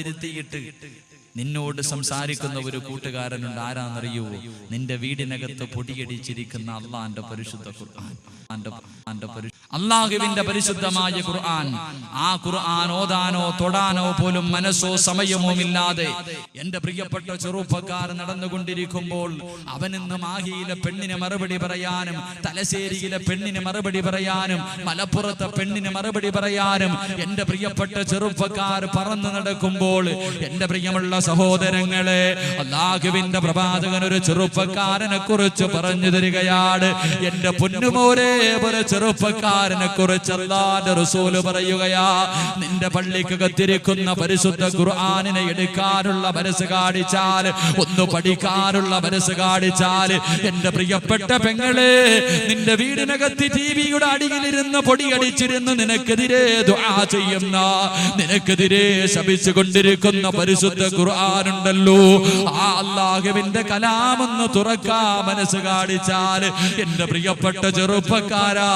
ഇരുത്തിയിട്ട് നിന്നോട് സംസാരിക്കുന്ന ഒരു കൂട്ടുകാരനുണ്ട്. ആരാന്നറിയോ നിന്റെ വീടിനകത്ത് പൊടിയടിച്ചിരിക്കുന്ന അള്ളാന്റെ പരിശുദ്ധ ഖുർആൻ. പരിശുദ്ധ അള്ളാഹുവിന്റെ പരിശുദ്ധമായ ഖുർആൻ. ആ ഖുർആൻ ഓതാനോ തൊടാനോ പോലും മനസ്സോ സമയമോ ഇല്ലാതെ എന്റെ പ്രിയപ്പെട്ട ചെറുപ്പക്കാർ നടന്നുകൊണ്ടിരിക്കുമ്പോൾ അവനിന്ന് മാഹിയിലെ പെണ്ണിന് മറുപടി പറയാനും തലശ്ശേരിയിലെ പെണ്ണിന് മറുപടി പറയാനും മലപ്പുറത്തെ പെണ്ണിന് മറുപടി പറയാനും എന്റെ പ്രിയപ്പെട്ട ചെറുപ്പക്കാർ പറന്നു നടക്കുമ്പോൾ എന്റെ പ്രിയമുള്ള സഹോദരങ്ങളെ അള്ളാഹുവിന്റെ പ്രവാചകൻ ഒരു ചെറുപ്പക്കാരനെ കുറിച്ച് പറഞ്ഞു തരികയാണ്. എന്റെ പൊന്നുമോരെ ഒരു ചെറുപ്പക്കാരനെ കുറിച്ച് അല്ലാഹുവിന്റെ റസൂൽ പറയുകയാ നിന്റെ പള്ളിക്ക് കത്തിരിക്കുന്ന പരിശുദ്ധ ഖുർആാനിനെ എടുക്കാനുള്ള മനസ്സ് കാണിച്ചാൽ ഒന്ന് പഠിക്കാനുള്ള മനസ്സ് കാണിച്ചാൽ എന്റെ പ്രിയപ്പെട്ട പെങ്ങളെ നിന്റെ വീടിനകത്ത് ടിവിയുടെ അടിയിലിരുന്ന് പൊടിയടിച്ചിരുന്ന് നിനക്കെതിരെ ദുആ ചെയ്യുന്ന നിനക്കെതിരെ ശപിച്ചു കൊണ്ടിരിക്കുന്ന പരിശുദ്ധ ഖുർആാനുണ്ടല്ലോ ആ അള്ളാഹുവിന്റെ കലാമെന്ന് തുറക്കാ മനസ്സ് കാണിച്ചാൽ എന്റെ പ്രിയപ്പെട്ട ചെറുപ്പക്കാരാ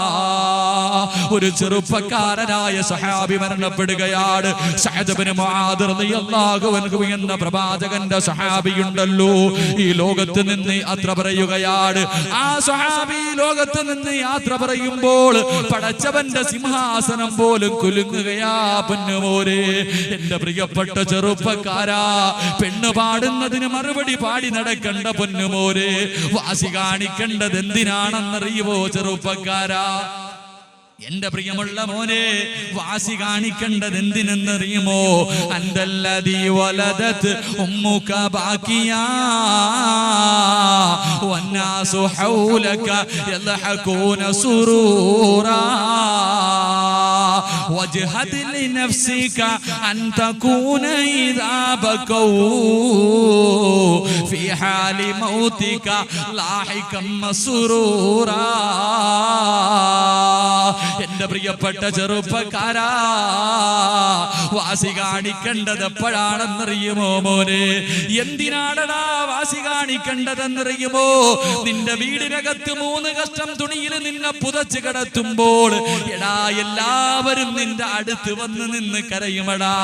Ah. ഒരു ചെറുപ്പക്കാരനായ സഹാബി മരണപ്പെടുകയാണ്. എന്ന പ്രവാചകന്റെ സഹാബിയുണ്ടല്ലോ ഈ ലോകത്ത് നിന്ന് യാത്ര പറയുകയാണ്. ആ സഹാബി ലോകത്ത് നിന്ന് യാത്ര പറയുമ്പോൾ പടച്ചവന്റെ സിംഹാസനം പോലും കുലുങ്ങുകയാ പൊന്നുമോരെ. എന്റെ പ്രിയപ്പെട്ട ചെറുപ്പക്കാരാ പെണ്ണ് പാടുന്നതിന് മറുപടി പാടി നടക്കണ്ട പൊന്നുമോരെ. വാശി കാണിക്കേണ്ടത് എന്തിനാണെന്നറിയുവോ ചെറുപ്പക്കാരാ? എന്റെ പ്രിയമുള്ള മോനെ വാശി കാണിക്കേണ്ടത് എന്തിനെന്നറിയുമോ അന്തല്ലതി വലതത് ഉമ്മുക ബാക്കിയാ വന്നാസു ഹൗലക യദ്ഹകൂന സുറൂറാ وجهد لنفسك أن تكون إذا بكوا في حال موتك لاحقا مسرورا എന്റെ പ്രിയപ്പെട്ട ചെറുപ്പക്കാരാ വാസി കാണിക്കേണ്ടത് എപ്പോഴാണെന്നറിയുമോ മോനെ? എന്തിനാണടാ വാസി കാണിക്കേണ്ടതെന്നറിയുമോ? നിന്റെ വീടിനകത്ത് മൂന്ന് കഷ്ടം തുണിയിൽ നിന്നെ പുതച്ച് കിടത്തുമ്പോൾ എടാ എല്ലാവരും നിന്റെ അടുത്ത് വന്ന് നിന്ന് കരയുമടാ.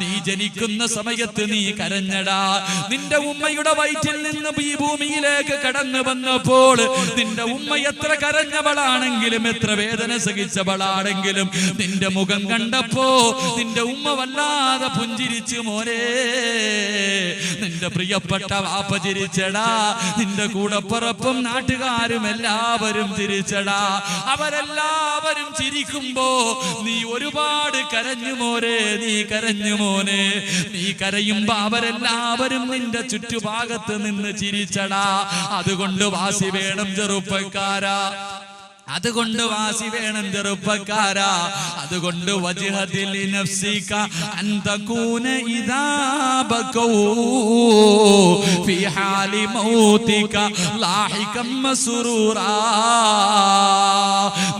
നീ ജനിക്കുന്ന സമയത്ത് നീ കരഞ്ഞടാ. നിന്റെ ഉമ്മയുടെ വയറ്റിൽ നിന്ന് ഈ ഭൂമിയിലേക്ക് കടന്നു വന്നപ്പോൾ നിന്റെ ഉമ്മ എത്ര കരഞ്ഞവളാണെങ്കിലും എത്ര വേദന സഹിച്ചവളാണെങ്കിലും നിന്റെ മുഖം കണ്ടപ്പോ നിന്റെ ഉമ്മ വല്ലാതെ പുഞ്ചിരിച്ചു മോനെ. നിന്റെ പ്രിയപ്പെട്ട വാപ്പ ചിരിച്ചടാ. നിന്റെ കൂടപ്പുറപ്പും നാട്ടുകാരും എല്ലാവരും തിരിച്ചടാ അവരെല്ലാവരും ചിരിക്കുമ്പോ നീ ഒരുപാട് കരഞ്ഞു മോനെ നീ കരഞ്ഞു മോനെ. നീ കരയുമ്പോ അവരെല്ലാവരും നിന്റെ ചുറ്റുഭാഗത്ത് നിന്ന് ചിരിച്ചടാ. അതുകൊണ്ട് വാസി വേണം ചെറുപ്പക്കാരാ. അതുകൊണ്ട് വാസി വേണം ചെറുപ്പക്കാരാ. അതുകൊണ്ട്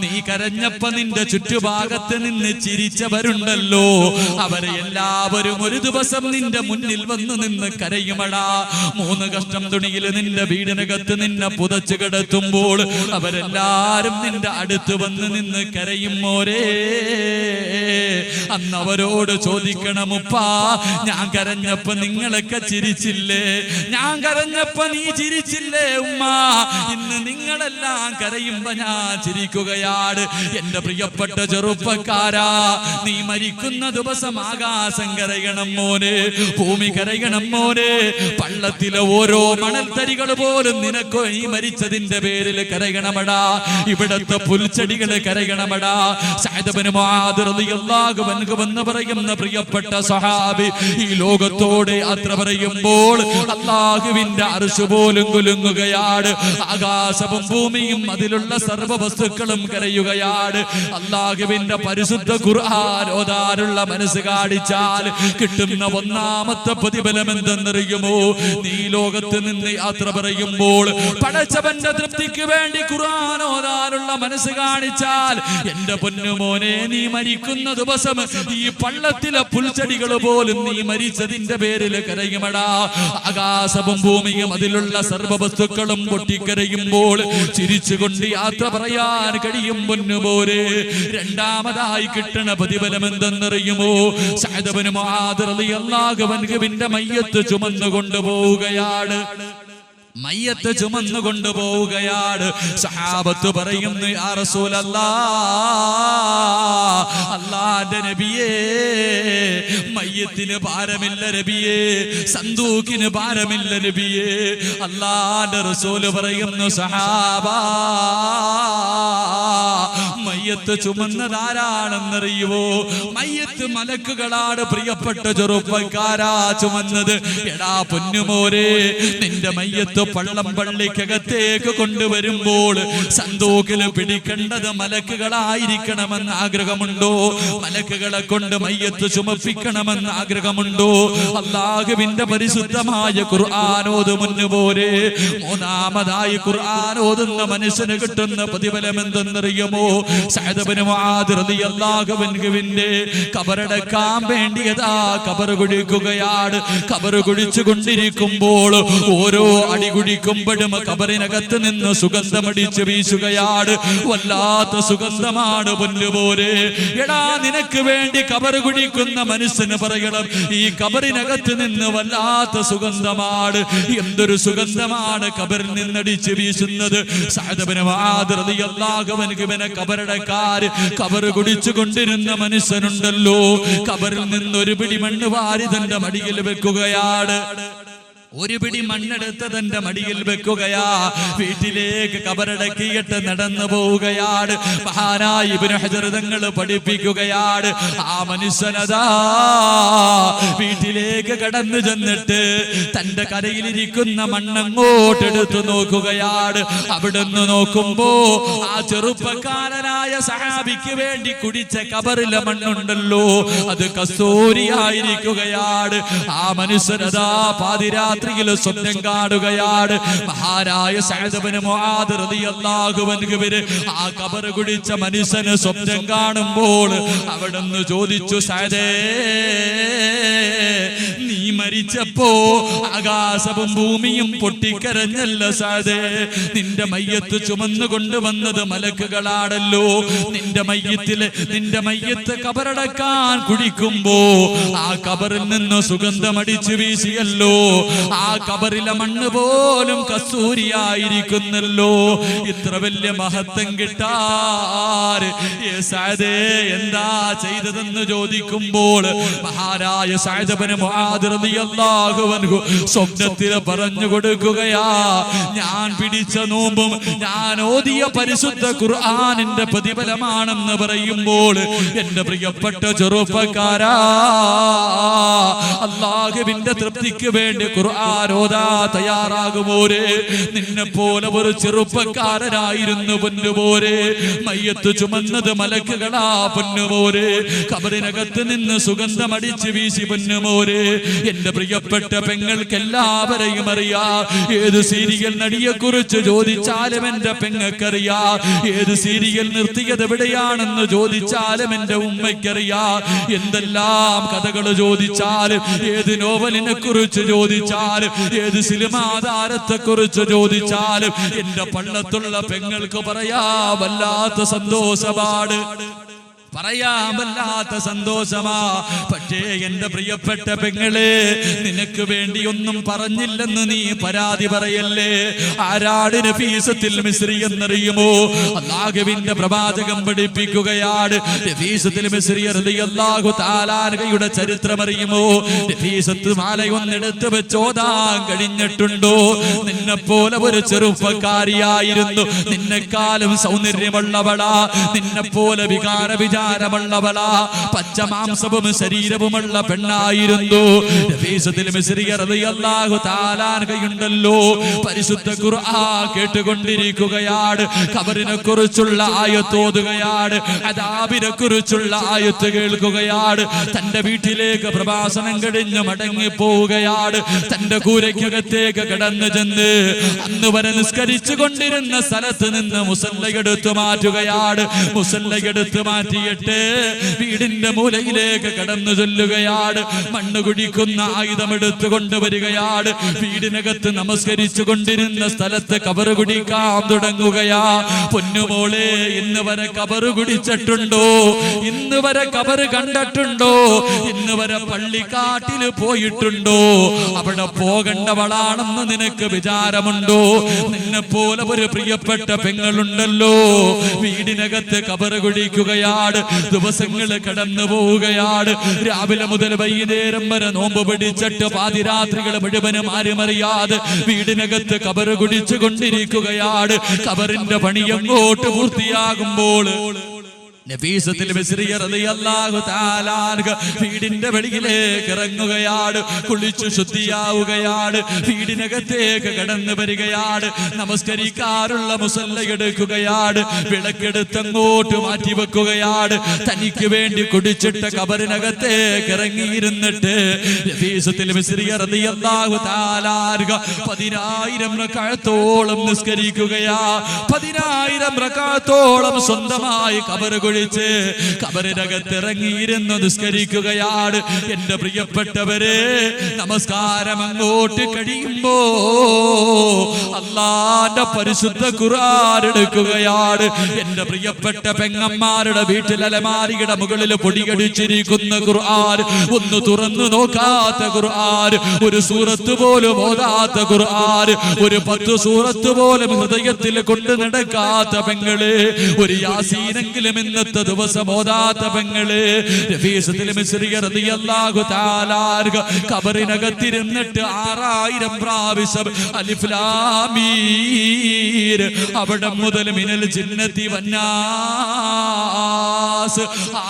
നീ കരഞ്ഞപ്പ നിന്റെ ചുറ്റുഭാഗത്ത് നിന്ന് ചിരിച്ചവരുണ്ടല്ലോ. അവരെ എല്ലാവരും ഒരു ദിവസം നിന്റെ മുന്നിൽ വന്ന് നിന്ന് കരയുമടാ. മൂന്ന് കഷ്ടം തുണിയിൽ നിന്റെ വീടിനകത്ത് നിന്നെ പുതച്ചു കിടത്തുമ്പോൾ അവരെല്ലാരും നിന്റെ അടുത്ത് വന്ന് നിന്ന് കരയും മോരേ. അന്നവരോട് ചോദിക്കണം ഉപ്പാ ഞാൻ കരഞ്ഞപ്പോ നിങ്ങളൊക്കെ ചിരിച്ചില്ലേ? ഞാൻ കരഞ്ഞപ്പോ നീ ചിരിച്ചില്ലേ ഉമ്മ? ഇന്ന് നിങ്ങളെല്ലാം കരയുമ്പോ ഞാൻ ചിരിക്കുകയാണ്. എന്റെ പ്രിയപ്പെട്ട ചെറുപ്പക്കാരാ നീ മരിക്കുന്ന ദിവസം ആകാശം കരയണം മോനെ ഭൂമി കരയണം മോനെ. പള്ളത്തിലെ ഓരോ മണൽത്തരികൾ പോലും നിനക്കോ ഈ മരിച്ചതിന്റെ പേരിൽ കരയണമടാ. ഇവിടത്തെ പുൽച്ചെടികളെ കരയണമടാ എന്ന് പറയുന്ന പ്രിയപ്പെട്ട സഹാബി ഈ ലോകത്തോടെ അത്ര പറയുമ്പോൾ അള്ളാഹുവിന്റെ അർശ് പോലും കുലുങ്ങുകയാണ്. ആകാശവും ഭൂമിയും അതിലുള്ള സർവ വസ്തുക്കളും കരയുകയാണ്. അള്ളാഹുവിന്റെ പരിശുദ്ധ ഖുർആൻ ഓതാനുള്ള മനസ്സ് കാണിച്ചാൽ കിട്ടുന്ന ഒന്നാമത്തെ പ്രതിഫലം എന്തെന്നറിയുമോ? നീ ലോകത്ത് നിന്ന് യാത്ര പറയുമ്പോൾ പടച്ചവന്റെ തൃപ്തിക്ക് വേണ്ടി ഖുർആൻ ഓതാനുള്ള കൊടുക്കാനുള്ള മനസ്സ് കാണിച്ചാൽ എന്റെ പൊന്നുമോനെ നീ മരിക്കുന്ന ദിവസം ഈ പള്ളത്തിലെ പുൽച്ചെടികൾ പോലും നീ മരിച്ചതിന്റെ പേരിൽ കരയുമടാ. ആകാശവും ഭൂമിയും അതിലുള്ള സർവവസ്തുക്കളും പൊട്ടിക്കരയുമ്പോൾ ചിരിച്ചുകൊണ്ട് യാത്ര പറയാൻ കഴിയും പൊന്നുപോലെ രണ്ടാമതായി കിട്ടണ പ്രതിഫലം എന്തെന്നറിയുമോ? സഹദബന് അള്ളാഹുവിന്റെ മയ്യത്ത് ചുമന്നു കൊണ്ടുപോവുകയാണ് മയ്യത്ത് ചുമന്നു കൊണ്ടുപോവുകയാണ് സഹാബത്ത് പറയുന്നു ആ റസൂലല്ലാ അല്ലാന്റെ നബിയേ മയ്യത്തിന് ഭാരമില്ല നബിയേ സന്തൂക്കിന് ഭാരമില്ല നബിയേ. അല്ലാന്റെ റസൂൽ പറയുന്നു സഹാബാ മയ്യത്ത് ചുമന്നതാരാണെന്നറിയുവോ? മയ്യത്ത് മലക്കുകളാണ് പ്രിയപ്പെട്ട ചെറുപ്പക്കാരാ ചുമന്നത്. എടാ പൊന്നുമോരെ നിന്റെ മയ്യത്ത് പള്ളം പള്ളിക്കകത്തേക്ക് കൊണ്ടുവരുമ്പോൾ സന്തോക്കിൽ പിടിക്കേണ്ടത് മലക്കുകളായിരിക്കണമെന്ന് ആഗ്രഹമുണ്ടോ? മലക്കുകളെ കൊണ്ട് മയ്യത്ത് ചുമപ്പിക്കണമെന്ന് ആഗ്രഹമുണ്ടോ? അള്ളാഹുവിന്റെ പരിശുദ്ധമായ ഖുർആാനോത് മുന്നുപോരെ മൂന്നാമതായി ഖുർആാനോതുന്ന മനുഷ്യന് കിട്ടുന്ന പ്രതിഫലം എന്തെന്നറിയുമോ സഹദബന് അള്ളാഹുവിന്റെ കബറടക്കാൻ വേണ്ടിയതാ കബർ കുടിക്കുകയാണ്. കബർ കുടിച്ചു കൊണ്ടിരിക്കുമ്പോൾ ഓരോ അടി കുടിക്കുമ്പോഴും കബറിനകത്ത് നിന്ന് സുഗന്ധമടിച്ച് വീശുകയാണ്. വല്ലാത്ത സുഗന്ധമാണ് പൊന്നുപോരെ എടാ നിനക്ക് വേണ്ടി കബർ കുടിക്കുന്ന മനസ്സിന് പറയണം. ഈ കബറിനകത്ത് നിന്ന് വല്ലാത്ത സുഗന്ധമാണ്. എന്തൊരു സുഗന്ധമാണ് കബറിൽ നിന്നടിച്ച് വീശുന്നത്. സഹദബന് അള്ളാഹുവൻകുവിനെ കബറടക്കാര് കബർ കുടിച്ചു കൊണ്ടിരുന്ന മനുഷ്യനുണ്ടല്ലോ. കബറിൽ നിന്ന് ഒരു പിടി മണ്ണ് വാരി തന്റെ മടിയിൽ വെക്കുകയാണ്. ഒരു പിടി മണ്ണെടുത്ത് തന്റെ മടിയിൽ വെക്കുകയാ. വീട്ടിലേക്ക് കബറടക്കിയിട്ട് നടന്നു പോവുകയാണ് മഹാനായി തങ്ങൾ പഠിപ്പിക്കുകയാണ് ആ മനുഷ്യനതാ. വീട്ടിലേക്ക് കടന്നു ചെന്നിട്ട് തന്റെ കരയിലിരിക്കുന്ന മണ്ണങ്ങോട്ട് എടുത്തു നോക്കുകയാണ് അവിടുന്ന് നോക്കുമ്പോ ആ ചെറുപ്പക്കാരനായ സഹാബിക്ക് വേണ്ടി കുടിച്ച കബറിലെ മണ്ണുണ്ടല്ലോ. അത് കസ്തൂരിയായിരിക്കുകയാണ് ആ മനുഷ്യനതാ പാതിരാത്രിയിൽ സ്വപ്നം കാണുകയാണ്. മഹാരായ സഹദബന് ആ കബർ കുടിച്ച മനുഷ്യന് സ്വപ്നം കാണുമ്പോൾ അവിടുന്ന് ചോദിച്ചു സഹദേ നീ മരിച്ചപ്പോ ആകാശവും ഭൂമിയും പൊട്ടിക്കരഞ്ഞല്ല സാധേ നിന്റെ മയ്യത്ത് ചുമന്നു കൊണ്ടുവന്നത് മലക്കുകളാണല്ലോ. നിന്റെ മയ്യത്തിൽ നിന്റെ മയ്യത്ത് കബറടക്കാൻ കുടിക്കുമ്പോ ആ കബറിൽ നിന്ന് സുഗന്ധമടിച്ചു വീശിയല്ലോ. ആ കബറിലെ മണ്ണ് പോലും കസ്തൂരിയായിരിക്കുന്നല്ലോ ഇത്ര വലിയ മഹത്വം സാദേ എന്താ ചെയ്തതെന്ന് ചോദിക്കുമ്പോൾ മഹാരായ സായദബന് സ്വപ്നത്തിൽ പറഞ്ഞു കൊടുക്കുകയാ ഞാൻ പിടിച്ച നോമ്പും ഞാൻ ഓതിയ പരിശുദ്ധ ഖുർആാനിന്റെ പ്രതിഫലമാണെന്ന് പറയുമ്പോൾ എന്റെ പ്രിയപ്പെട്ട ചെറുപ്പക്കാരാ അള്ളാഹുവിന്റെ തൃപ്തിക്ക് വേണ്ടി ഖുർആൻ ഓതാ തയ്യാറാകുമോരെ? നിന്നെ പോലെ ഒരു ചെറുപ്പക്കാരനായിരുന്നു പൊന്നുപോരെ. മയ്യത്ത് ചുമന്നത് മലക്കുകളാ പൊന്നുപോരെ. കബറിനകത്ത് നിന്ന് സുഗന്ധമടിച്ച് വീശി പൊന്നുമോരെ എന്റെ പ്രിയപ്പെട്ട പെങ്ങൾക്ക് എല്ലാവരെയും അറിയാ. ഏത് സീരിയൽ നടിയെ കുറിച്ച് ചോദിച്ചാലും എന്റെ പെങ്ങൾക്കറിയാ ഏത് സീരിയൽ നിർത്തിയത് എവിടെയാണെന്ന് ചോദിച്ചാലും എന്റെ ഉമ്മയ്ക്കറിയാ. എന്തെല്ലാം കഥകൾ ചോദിച്ചാലും ഏത് നോവലിനെ കുറിച്ച് ചോദിച്ചാലും ഏത് സിനിമാ താരത്തെ കുറിച്ച് ചോദിച്ചാലും എന്റെ പള്ളത്തുള്ള പെങ്ങൾക്ക് പറയാ വല്ലാത്ത സന്തോഷപാട് പറയാൻ വല്ലാത്ത സന്തോഷമാ. പക്ഷേ എന്റെ പ്രിയപ്പെട്ട പെങ്ങളെ നിനക്ക് വേണ്ടി ഒന്നും പറഞ്ഞില്ലെന്ന് നീ പരാതി പറയല്ലേ? ആരാടിന് ഫീസത്തിൽ മിശ്രി എന്നറിയുമോ? അള്ളാഹുവിന്റെ പ്രവാചകം പഠിപ്പിക്കുകയാണ്. ഫീസത്തിൽ മിശ്രി അള്ളാഹു താലാനകയുടെ ചരിത്രം അറിയുമോ നഫീസത്ത് മാലയൊന്നെടുത്ത് വെച്ചോതാൻ കഴിഞ്ഞിട്ടുണ്ടോ? നിന്നെ പോലെ ഒരു ചെറുപ്പക്കാരിയായിരുന്നു. നിന്നെക്കാളും സൗന്ദര്യമുള്ളവളാ. നിന്നെ പോലെ വികാര വിചാര വിചാരമുള്ളവളാ. പച്ചമാംസവും ശരീരവുമുള്ള പെണ്ണായിരുന്നു. താലാൻകയുണ്ടല്ലോ പരിശുദ്ധ ഖുർആ കേട്ടുകൊണ്ടിരിക്കുകയാണ്. കബറിനെ കുറിച്ചുള്ള ആയത്തോതുകയാണ് അതാബിനെ കുറിച്ചുള്ള ആയത്ത് കേൾക്കുകയാണ്. തന്റെ വീട്ടിലേക്ക് പ്രഭാഷണം കഴിഞ്ഞ് മടങ്ങി പോവുകയാണ് തന്റെ കൂരയ്ക്കകത്തേക്ക് കടന്നു ചെന്ന് അന്ന് വരെ നിസ്കരിച്ചു കൊണ്ടിരുന്ന സ്ഥലത്ത് നിന്ന് മുസല്ലയെടുത്തു മാറ്റുകയാണ്. മുസല്ലയെടുത്ത് മാറ്റിയിട്ട് വീടിന്റെ മൂലയിലേക്ക് കടന്നു ചൊല്ലുകയാണ്. മണ്ണ് കുടിക്കുന്ന ആയുധം എടുത്തു കൊണ്ടുവരികയാണ്. വീടിനകത്ത് നമസ്കരിച്ചു കൊണ്ടിരുന്ന സ്ഥലത്ത് കബറ് കുടിക്കാൻ തുടങ്ങുകയാ. പൊന്നുമോളെ ഇന്ന് വരെ കബറ് കുടിച്ചിട്ടുണ്ടോ? ഇന്ന് വരെ കബറ് കണ്ടിട്ടുണ്ടോ? ഇന്ന് വരെ പള്ളിക്കാട്ടിൽ പോയിട്ടുണ്ടോ? അവിടെ പോകണ്ടവളാണെന്ന് നിനക്ക് വിചാരമുണ്ടോ? നിന്നെ പോലെ ഒരു പ്രിയപ്പെട്ട പെങ്ങളുണ്ടല്ലോ. വീടിനകത്ത് കബറ് കുടിക്കുകയാണ്. ദിവസങ്ങൾ കടന്നു പോവുകയാണ്. രാവിലെ മുതൽ വൈകുന്നേരം വരെ നോമ്പ് പിടിച്ചിട്ട് പാതിരാത്രികൾ മുഴുവനും ആരുമറിയാതെ വീടിനകത്ത് കബറ് കുടിച്ചു കൊണ്ടിരിക്കുകയാണ് കബറിന്റെ പണി എങ്ങോട്ട് പൂർത്തിയാകുമ്പോൾ വീടിന്റെ വെളിയിലേക്ക് ഇറങ്ങുകയാണ് കുളിച്ചു ശുദ്ധിയാവുകയാണ് വീടിനകത്തേക്ക് കടന്നു വരികയാണ് നമസ്കരിക്കാറുള്ള മുസല്ല എടുക്കുകയാണ് വിളക്കെടുത്തങ്ങോട്ട് മാറ്റി വെക്കുകയാണ് തനിക്ക് വേണ്ടി കുടിച്ചിട്ട കബറിനകത്തേക്ക് ഇറങ്ങിയിരുന്നിട്ട് പതിനായിരം റക്അത്തോളം നിസ്കരിക്കുകയാ പതിനായിരം റക്അത്തോളം സ്വന്തമായി കബറ് കുഴിച്ച് കബറിനകത്തിറങ്ങിയിരുന്ന് നിസ്കരിക്കുകയാണ്. എന്റെ പ്രിയപ്പെട്ടവരെ നമസ്കാരം അങ്ങോട്ട് കഴിയുമ്പോ അള്ളാന്റെ പരിശുദ്ധ ഖുർആൻ എടുക്കുകയാണ്. എന്റെ പ്രിയപ്പെട്ട പെങ്ങന്മാരുടെ വീട്ടിൽ അലമാരിയുടെ മുകളിൽ പൊടിയടിച്ചിരിക്കുന്ന ഖുർആൻ ഒന്ന് തുറന്നു നോക്കാത്ത ഖുർആൻ ഒരു സൂറത്ത് പോലും ഓതാത്ത ഖുർആൻ ഒരു പത്ത് സൂറത്ത് പോലും ഹൃദയത്തിൽ കൊണ്ട് നടക്കാത്ത പെങ്ങൾ ഒരു യാസീനെങ്കിലും ഇന്നത്തെ ദിവസം ഓതാത്ത പെങ്ങൾ കബറിനകത്തിരുന്നിട്ട് ആറായിരം പ്രാവശ്യം അലിഫ് ലാം മീം അവിടെ മുതൽ മിനൽ ജിന്നത്തി വന്നാസ്.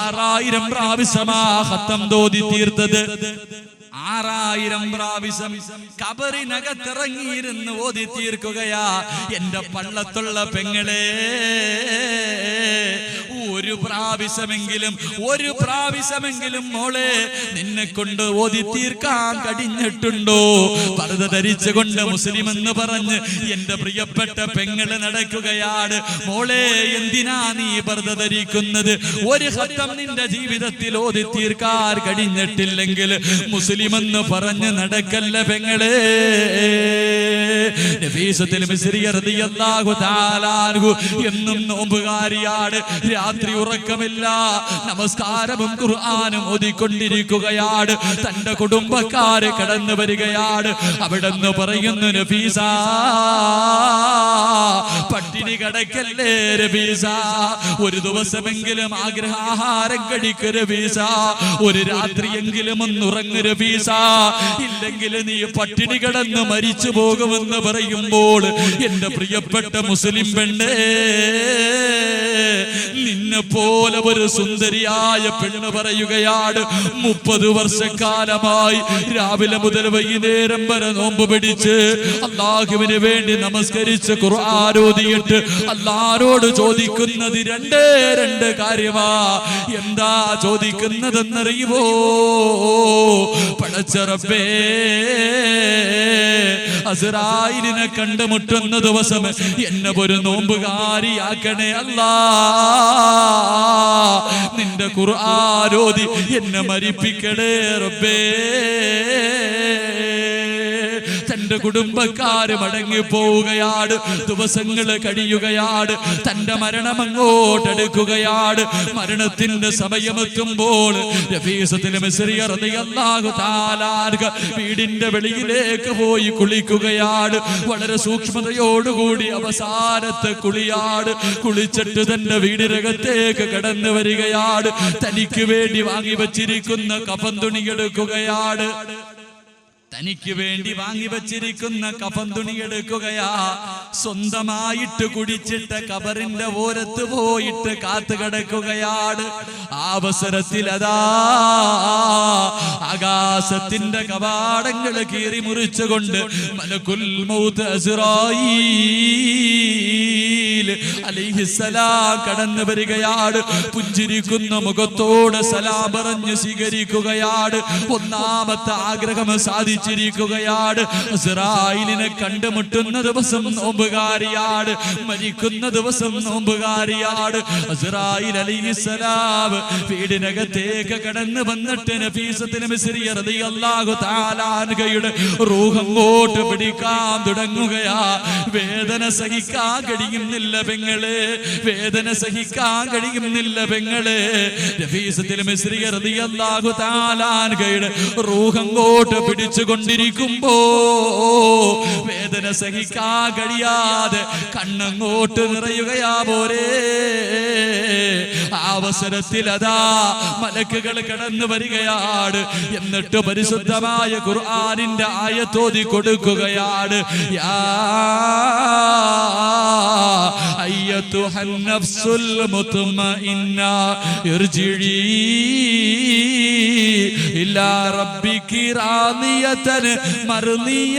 ആറായിരം പ്രാവശ്യമാ ഹത്തം തോതി തീർത്തത്. ആറായിരം പ്രാവശ്യം കബറിനകത്തിറങ്ങിയിരുന്ന് ഓതി തീർക്കുകയാ. എന്റെ പള്ളത്തുള്ള പെങ്ങളെ ഒരു പ്രാവശ്യമെങ്കിലും ഒരു പ്രാവശ്യമെങ്കിലും മോളെ നിന്നെ കൊണ്ട് ഓതി തീർക്കാൻ കഴിഞ്ഞിട്ടുണ്ടോ? പർദ്ദ ധരിച്ചുകൊണ്ട് മുസ്ലിം എന്ന് പറഞ്ഞ് എന്റെ പ്രിയപ്പെട്ട പെങ്ങൾ നടക്കുകയാണ്. മോളെ എന്തിനാ നീ പർദ്ദ ധരിക്കുന്നത്? ഒരു ഹത്തം നിന്റെ ജീവിതത്തിൽ ഓതി തീർക്കാൻ കഴിഞ്ഞിട്ടില്ലെങ്കിൽ മുസ്ലിം എന്ന് പറഞ്ഞ് നടക്കല്ല പെങ്ങളെ? എന്നും നോമ്പുകാരിയാണ്. രാത്രി ഉറക്കമില്ല. നമസ്കാരവും ഖുർആനും ഓതിക്കൊണ്ടിരിക്കുകയാണ്. തന്റെ കുടുംബക്കാര് കടന്നു വരികയാണ്. അവിടെ പറയുന്നു നബീസ പട്ടിണി കടക്കല്ലേ രബീസ ഒരു ദിവസമെങ്കിലും ആഗ്രഹാഹാരം കഴിക്ക് രബീസ ഒരു രാത്രിയെങ്കിലും ഒന്ന് ഉറങ്ങ് രബീസ ഇല്ലെങ്കിൽ നീ പട്ടിണി കിടന്ന് മരിച്ചു പോകുമെന്ന് പറയുമ്പോൾ എന്റെ പ്രിയപ്പെട്ട മുസ്ലിം പെണ്ണേ നിന്നെ പോലെ ഒരു സുന്ദരിയായ പെണ്ണ് പറയുകയാണ്. മുപ്പത് വർഷക്കാലമായി രാവിലെ മുതൽ വൈകുന്നേരം വരെ നോമ്പ് പിടിച്ച് അള്ളാഹുവിന് വേണ്ടി നമസ്കരിച്ച് ഖുർആാരോദിയിട്ട് അള്ളാരോട് ചോദിക്കുന്നത് രണ്ടേ രണ്ട് കാര്യമാ. എന്താ ചോദിക്കുന്നതെന്നറിയുമോ പടച്ചറപ്പേ അസറായിലിനെ കണ്ടുമുട്ടുന്ന ദിവസം എന്നെ ഒരു നോമ്പുകാരിയാക്കണേ അല്ല. നിന്റെ കുറു ആരോധി എന്നെ മരിപ്പിക്കണേ റബ്ബേ. തന്റെ കുടുംബക്കാര് മടങ്ങി പോവുകയാണ് ദിവസങ്ങൾ കഴിയുകയാണ് തന്റെ മരണം അങ്ങോട്ടെടുക്കുകയാണ് മരണത്തിന്റെ സമയമെത്തുമ്പോൾ വീടിന്റെ വെളിയിലേക്ക് പോയി കുളിക്കുകയാണ് വളരെ സൂക്ഷ്മതയോടുകൂടി അവസാനത്തെ കുളിയാണ് കുളിച്ചിട്ട് തന്റെ വീടിനകത്തേക്ക് കടന്നു വരികയാണ് തനിക്ക് വേണ്ടി വാങ്ങി വച്ചിരിക്കുന്ന കഫൻ തുണി എടുക്കുകയാണ് തനിക്ക് വേണ്ടി വാങ്ങിവച്ചിരിക്കുന്ന കഫം കഫൻ തുണി എടുക്കുകയാ. സ്വന്തമായിട്ട് കുടിച്ചിട്ട് കബറിന്റെ ഓരത്ത് പോയിട്ട് കാത്തു കിടക്കുകയാണ്. അവസരത്തിൽ അതാ ആകാശത്തിന്റെ കവാടങ്ങൾ കീറി മുറിച്ചുകൊണ്ട് മലക്കുൽ കടന്നു വരികയാണ്. പുഞ്ചിരിക്കുന്ന മുഖത്തോട് സലാം പറഞ്ഞ് സ്വീകരിക്കുകയാണ്. ഒന്നാമത്തെ ആഗ്രഹം സാധിച്ചിരിക്കുകയാണ് ഇസ്രായേലിനെ കണ്ടുമുട്ടുന്ന ദിവസം നോമ്പുകാരിയാണ്. മരിക്കുന്ന ദിവസം നോമ്പുകാരിയാണ്. ഇസ്രായേൽ അലൈഹിസ്സലാം വീടിനകത്തേക്ക് കടന്നു വന്നിട്ട് നഫീസത്തിന് മിസ്രിയ റളിയല്ലാഹു തആല അൻഹയുടെ റൂഹ് അങ്ങോട്ട് പിടിക്കാൻ തുടങ്ങുകയാ. വേദന സഹിക്കാൻ കഴിയുന്നില്ല പെങ്ങളെ. വേദന സഹിക്കാൻ കഴിയുന്നില്ല പെങ്ങളെ. നഫീസത്തിൽ മിസ്രിയ റളിയല്ലാഹു തആല റൂഹങ്ങോട്ട് റൂഹ് പിടിച്ചുകൊണ്ടിരിക്കുമ്പോ വേദന സഹിക്കാ കഴിയാതെ കണ്ണങ്ങോട്ട് നിറയുകയാ പോരേ. അവസരത്തിൽ അതാ മലക്കുകൾ കടന്നു വരികയാണ്. എന്നിട്ട് പരിശുദ്ധമായ ഖുർആനിന്റെ ആയത്തോതി കൊടുക്കുകയാണ്. യാ അയ്യത്തുഹൻ നഫ്സുൽ മുത്മഇന്ന ഇർജിഇ ഇലാ റബ്ബികി റാദിയതൻ മർദിയ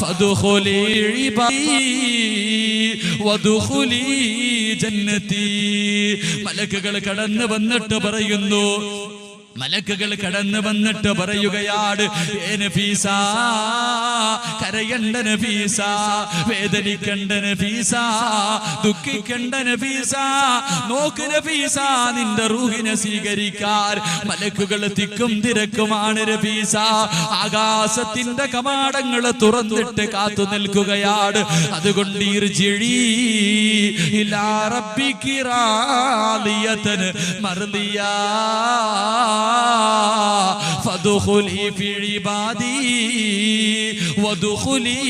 ഫദ്ഖുലി ഇബാദി വദ്ഖുലി ജന്നതി. മലക്കുകൾ കടന്നു വന്നിട്ട് പറയുന്നു മലക്കുകൾ കടന്നു വന്നിട്ട് പറയുകയാണ് "ഏ നഫീസ, കരയണ്ട നഫീസ വേദനിക്കണ്ട നഫീസ ദുഃഖിക്കണ്ട നഫീസ നോക്ക് നഫീസ നിന്റെ റൂഹിനെ സ്വീകരിക്കാൻ മലക്കുകൾ തിക്കും തിരക്കുമാണ് നഫീസ. ആകാശത്തിന്റെ കമാടങ്ങൾ തുറന്നിട്ട് കാത്തു നിൽക്കുകയാണ് അതുകൊണ്ട് ഇർജിഴി ഇലാ റബ്ബിക്കി في عبادي وادخلي